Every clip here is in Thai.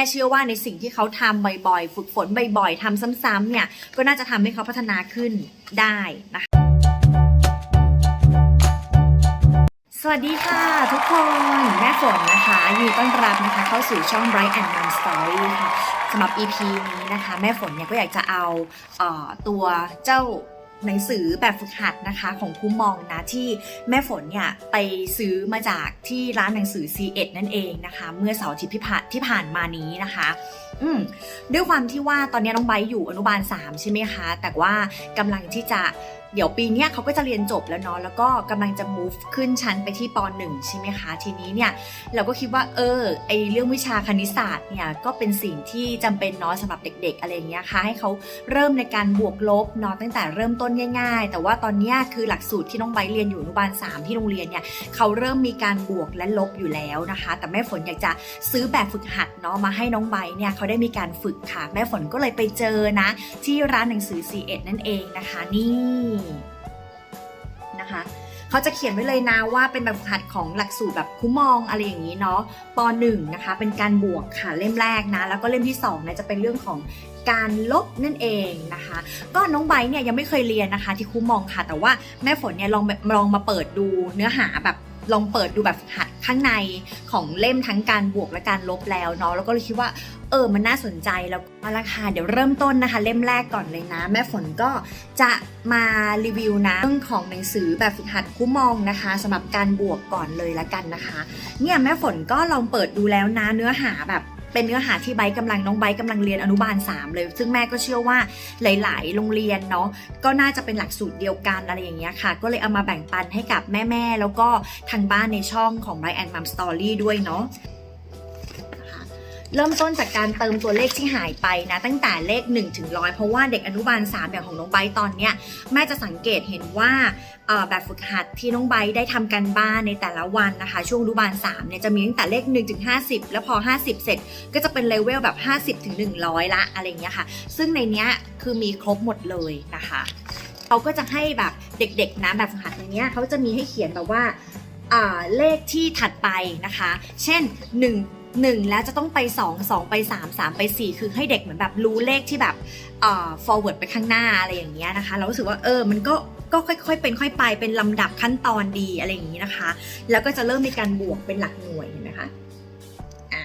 ม่เชื่อว่าในสิ่งที่เขาทำบ่อยๆ ฝึกฝนบ่อยๆทำซ้ำๆเนี่ย ก็น่าจะทำให้เขาพัฒนาขึ้นได้นะคะ สวัสดีค่ะทุกคน แม่ฝนนะคะยินดีต้อนรับนะคะเข้าสู่ช่อง Bright and Mom Story ค่ะสำหรับ EP นี้นะคะ แม่ฝนเนี่ยก็อยากจะเอาเออตัวเจ้า หนังสือแบบฝึกหัดนะคะของครูมองนะที่แม่ฝนเนี่ยไปซื้อมาจากที่ร้านหนังสือ C1 นั่นเองนะคะ เมื่อเสาร์อาทิตย์ที่ผ่านที่ผ่านมานี้นะคะ อืมด้วยความที่ว่าตอนนี้น้องไบอยู่อนุบาล 3 ใช่ไหมคะ แต่ว่ากำลังที่จะ เดี๋ยวปีนี้เขาก็จะเรียนจบแล้วเนาะแล้วก็กำลังจะ move ขึ้นชั้นไปที่ป .1 ใช่ไหมคะทีนี้เนี่ยเราก็คิดว่าเออไอเรื่องวิชาคณิตศาสตร์เนี่ยก็เป็นสิ่งที่จำเป็นเนาะสำหรับเด็ก ๆ อะไรเงี้ยค่ะให้เขาเริ่มในการบวกลบเนาะตั้งแต่เริ่มต้นง่ายๆ แต่ว่าตอนนี้คือหลักสูตรที่น้องไบเรียนอยู่อนุบาล 3 ที่โรงเรียนเนี่ยเขาเริ่มมีการบวกและลบอยู่แล้วนะคะ แต่แม่ฝนอยากจะซื้อแบบฝึกหัดเนาะมาให้น้องไบเนี่ยเขาได้มีการฝึกค่ะแม่ฝนก็เลยไปเจอนะ ที่ร้านหนังสือ C1 นั่นเองนะคะนี่นะคะเขาจะเขียนไว้เลยนะว่าเป็นแบบฝึกหัดของหลักสูตรแบบคุ้มองอะไรอย่างนี้เนาะป .1 นะคะ เป็นการบวกค่ะเล่มแรกนะ แล้วก็เล่มที่2นี่ยจะเป็นเรื่องของการลบนั่นเองนะคะ ก็น้องไบเนี่ยยังไม่เคยเรียนนะคะที่ครูมองค่ะ แต่ว่าแม่ฝนเนี่ยลองลองมาเปิดดูเนื้อหาแบบลองเปิดดูแบบหัดข้างในของเล่มทั้งการบวกและการลบแล้วเนาะแล้วก็เลยคิดว่า เออมันน่าสนใจแล้วเอาค่ะเดี๋ยวเริ่มต้นนะคะ เล่มแรกก่อนเลยนะ แม่ฝนก็จะมารีวิวนะเรื่องของหนังสือแบบฝึกหัดคู่มองนะคะสำหรับการบวกก่อนเลยละกันนะคะ เนี่ยแม่ฝนก็ลองเปิดดูแล้วนะเนื้อหาแบบเป็นเนื้อหาที่ไบร์ทกำลังน้องไบร์ทกำลังเรียนอนุบาล 3 เลย ซึ่งแม่ก็เชื่อว่าหลาย ๆ โรงเรียนเนาะก็น่าจะเป็นหลักสูตรเดียวกันอะไรอย่างเงี้ยค่ะ ก็เลยเอามาแบ่งปันให้กับแม่ ๆ แล้วก็ทางบ้านในช่องของ Bright and Mom Story ด้วยเนาะ เริ่มต้นจากการเติมตัวเลขที่หายไปนะ ตั้งแต่เลข1ถึงร้อยเพราะว่าเด็กอนุบาล 3 อย่างของน้องไบตอนเนี้ยแม่จะสังเกตเห็นว่าแบบฝึกหัดที่น้องไบได้ทำกันบ้านในแต่ละวันนะคะ ช่วงอนุบาล3เนี่ยจะมีตั้งแต่เลข1ถึง50 แล้วพอ 50 เสร็จ ก็จะเป็นเลเวลแบบ 50ถึง100 ละอะไรเงี้ยค่ะ ซึ่งในเนี้ยคือมีครบหมดเลยนะคะเขาก็จะให้แบบเด็กๆนะแบบฝึกหัดในเนี้ยเขาจะมีให้เขียนแบบว่าอ่าเลขที่ถัดไปนะคะ เช่น 1 1 แล้วจะต้องไป 2 2 ไป 3 3 ไป 4 คือให้เด็กเหมือนแบบรู้เลขที่แบบอ่า forward ไปข้างหน้าอะไรอย่างเงี้ยนะคะ เรารู้สึกว่าเออมันก็ก็ค่อยๆ เป็นค่อยไปเป็นลำดับขั้นตอนดีอะไรอย่างนี้นะคะ แล้วก็จะเริ่มมีการบวกเป็นหลักหน่วยเห็นไหมคะอ่า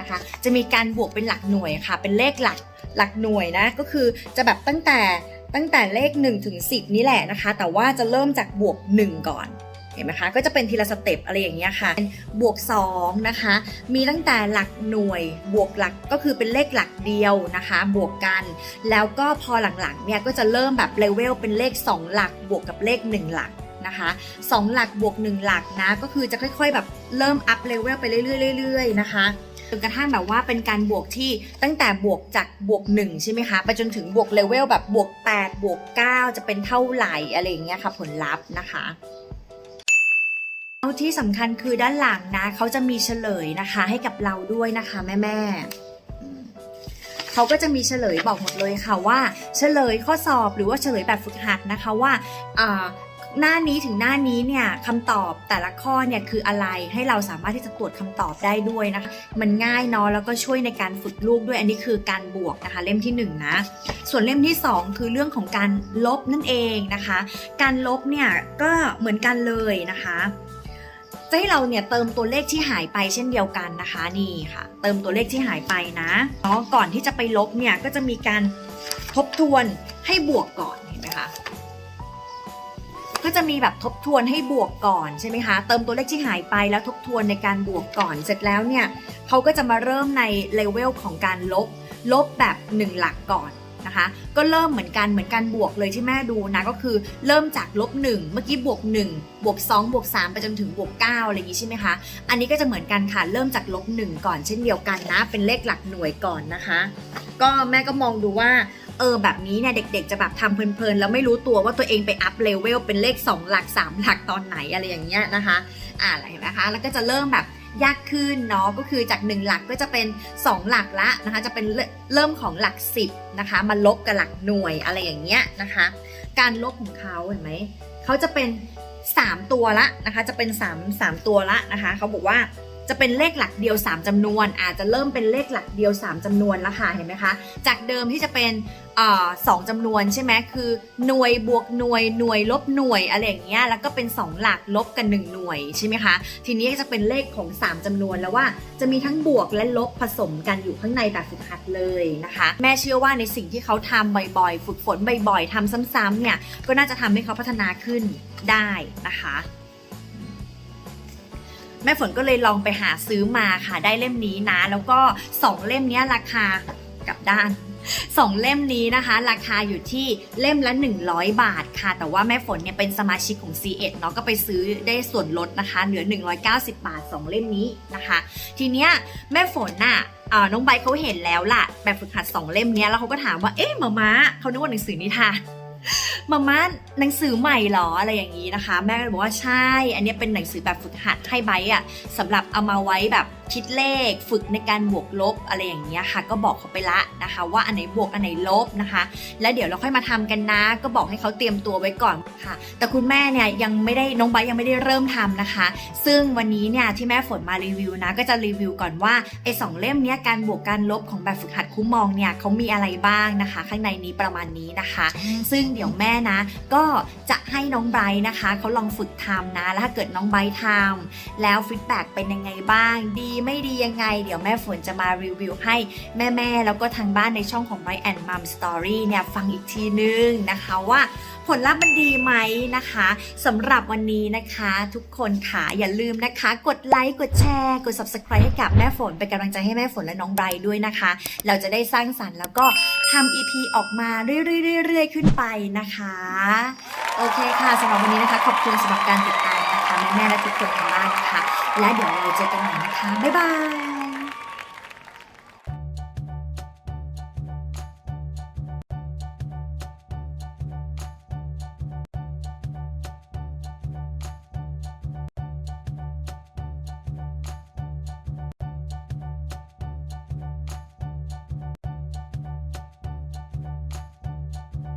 นะคะจะมีการบวกเป็นหลักหน่วยค่ะ เป็นเลขหลักหลักหน่วยนะก็คือจะแบบตั้งแต่ตั้งแต่เลข1ถึง10 นี่แหละนะคะ แต่ว่าจะเริ่มจากบวก 1 ก่อน เห็นไหมคะก็จะเป็นทีละสเต็ปอะไรอย่างเงี้ยค่ะเป็นบวก2นะคะมีตั้งแต่หลักหน่วยบวกหลักก็คือเป็นเลขหลักเดียวนะคะ บวกกัน แล้วก็พอหลังๆเนี่ยก็จะเริ่มแบบเลเวลเป็นเลข 2 หลักบวกกับเลข 1 หลักนะคะ2หลักบวก 1 หลักนะก็คือจะค่อยๆแบบเริ่มอัพเลเวลไปเรื่อยๆๆนะคะจนกระทั่งแบบว่าเป็นการบวกที่ตั้งแต่บวกจากบวก1ใช่ไหมคะไปจนถึงบวกเลเวลแบบบวก8บวก9 จะเป็นเท่าไหร่อะไรอย่างเงี้ยค่ะผลลัพธ์นะคะ ที่สำคัญคือด้านหลังนะเขาจะมีเฉลยนะคะ ให้กับเราด้วยนะคะแม่แม่ๆเขาก็จะมีเฉลยบอกหมดเลยค่ะว่า เฉลยข้อสอบหรือว่าเฉลยแบบฝึกหัดนะคะว่าหน้านี้ถึงหน้านี้เนี่ยคำตอบแต่ละข้อเนี่ยคืออะไรให้เราสามารถที่จะตรวจคำตอบได้ด้วยนะคะ มันง่ายเนาะแล้วก็ช่วยในการฝึกลูกด้วยอันนี้คือการบวกนะคะ เล่มที่หนึ่งนะส่วนเล่มที่สองคือเรื่องของการลบนั่นเองนะคะ การลบเนี่ยก็เหมือนกันเลยนะคะ จะให้เราเนี่ยเติมตัวเลขที่หายไปเช่นเดียวกันนะคะนี่ค่ะ เติมตัวเลขที่หายไปนะเนาะก่อนที่จะไปลบเนี่ยก็จะมีการทบทวนให้บวกก่อนเห็นไหมคะก็จะมีแบบทบทวนให้บวกก่อนใช่ไหมคะเติมตัวเลขที่หายไปแล้วทบทวนในการบวกก่อนเสร็จแล้วเนี่ยเขาก็จะมาเริ่มในเลเวลของการลบลบแบบ 1 หลักก่อน นะคะ ก็เริ่มเหมือนกันเหมือนการบวกเลยที่แม่ดูนะก็คือเริ่มจากลบ1เมื่อกี้บวก1บวก2บวก3ไปจนถึงบวก9อะไรอย่างนี้ใช่ไหมคะอันนี้ก็จะเหมือนกันค่ะเริ่มจากลบ1ก่อนเช่นเดียวกันนะ เป็นเลขหลักหน่วยก่อนนะคะ ก็แม่ก็มองดูว่าเออแบบนี้เนี่ยเด็กๆ จะแบบทำเพลินๆ แล้วไม่รู้ตัวว่าตัวเองไปอัพเลเวลเป็นเลข 2 หลัก 3 หลักตอนไหนอะไรอย่างเงี้ยนะคะ อ่าอะไรนะคะ แล้วก็จะเริ่มแบบ ยากขึ้นเนาะก็คือจาก 1 หลักก็จะเป็น 2 หลักละนะคะจะเป็นเริ่มของหลัก 10นะคะมาลบกับหลักหน่วยอะไรอย่างเงี้ยนะคะ การลบของเขาเห็นไหมเขาจะเป็น 3 ตัวละนะคะจะเป็น 3 3 ตัวละนะคะเขาบอกว่าจะเป็นเลขหลักเดียว 3จำนวน อาจจะเริ่มเป็นเลขหลักเดียว 3จำนวนล้วค่ะเห็นไหมคะจากเดิมที่จะเป็น สองจำนวนใช่ไหมคือหน่วยบวกหน่วยหน่วยลบหน่วยอะไรอย่างเงี้ยแล้วก็เป็น 2 หลักลบกัน 1 หน่วยใช่ไหมคะทีนี้ก็จะเป็นเลขของ 3จำนวนแล้วว่าจะมีทั้งบวกและลบผสมกันอยู่ข้างในแบบฝึกหัดเลยนะคะ แม่เชื่อว่าในสิ่งที่เขาทำบ่อยๆ ฝึกฝนบ่อยๆทำซ้ำๆเนี่ยก็น่าจะทำให้เขาพัฒนาขึ้นได้นะคะแม่ฝนก็เลยลองไปหาซื้อมาค่ะได้เล่มนี้นะ แล้วก็ 2 เล่มนี้ราคากลับด้าน 2เล่มนี้นะคะ ราคาอยู่ที่เล่มละ 100 บาทค่ะ แต่ว่าแม่ฝนเนี่ยเป็นสมาชิกของ C1 เนาะก็ไปซื้อได้ส่วนลดนะคะ เหลือ 190 บาท 2 เล่มนี้นะคะ ทีเนี้ยแม่ฝนน่ะน้องใบเขาเห็นแล้วล่ะ แบบฝึกหัด 2 เล่มเนี้ยแล้วเขาก็ถามว่าเอ๊ะมาม้าเขานึกว่าหนังสือนิทานมาม่าหนังสือใหม่เหรออะไรอย่างนี้นะคะ แม่ก็บอกว่าใช่ อันนี้เป็นหนังสือแบบฝึกหัดให้ไบอะสำหรับเอามาไว้แบบคิดเลขฝึกในการบวกลบอะไรอย่างเงี้ยค่ะ ก็บอกเขาไปละนะคะ ว่าอันไหนบวกอันไหนลบนะคะ แล้วเดี๋ยวเราค่อยมาทำกันนะ ก็บอกให้เขาเตรียมตัวไว้ก่อนค่ะ แต่คุณแม่เนี่ยยังไม่ได้น้องไบร์ยังไม่ได้เริ่มทำนะคะ ซึ่งวันนี้เนี่ยที่แม่ฝนมารีวิวนะ ก็จะรีวิวก่อนว่าไอ้สองเล่มเนี้ยการบวกการลบของแบบฝึกหัดคุ้มมองเนี่ยเขามีอะไรบ้างนะคะ ข้างในนี้ประมาณนี้นะคะ ซึ่งเดี๋ยวแม่นะ ก็จะให้น้องไบร์นะคะเขาลองฝึกทำนะแล้วถ้าเกิดน้องไบรท์ทำแล้วฟีดแบ็กเป็นยังไงบ้างดีไม่ดียังไง เดี๋ยวแม่ฝนจะมารีวิวให้แม่ๆ แล้วก็ทางบ้านในช่องของ Bright and Mom Story เนี่ยฟังอีกทีนึงนะคะว่าผลลัพธ์มันดีไหมนะคะสำหรับวันนี้นะคะ ทุกคนค่ะอย่าลืมนะคะ กดไลค์กดแชร์กด subscribe ให้กับแม่ฝนเป็นกำลังใจให้แม่ฝนและน้องไบรท์ด้วยนะคะ เราจะได้สร้างสรรค์แล้วก็ทำ EP ออกมาเรื่อยๆๆๆขึ้นไปนะคะ โอเคค่ะสำหรับวันนี้นะคะ ขอบคุณสำหรับการติดตามนะคะแม่ๆและทุกคนทางบ้านนะคะ และเดี๋ยวเราเจอกันใหม่นะคะ บ๊ายบาย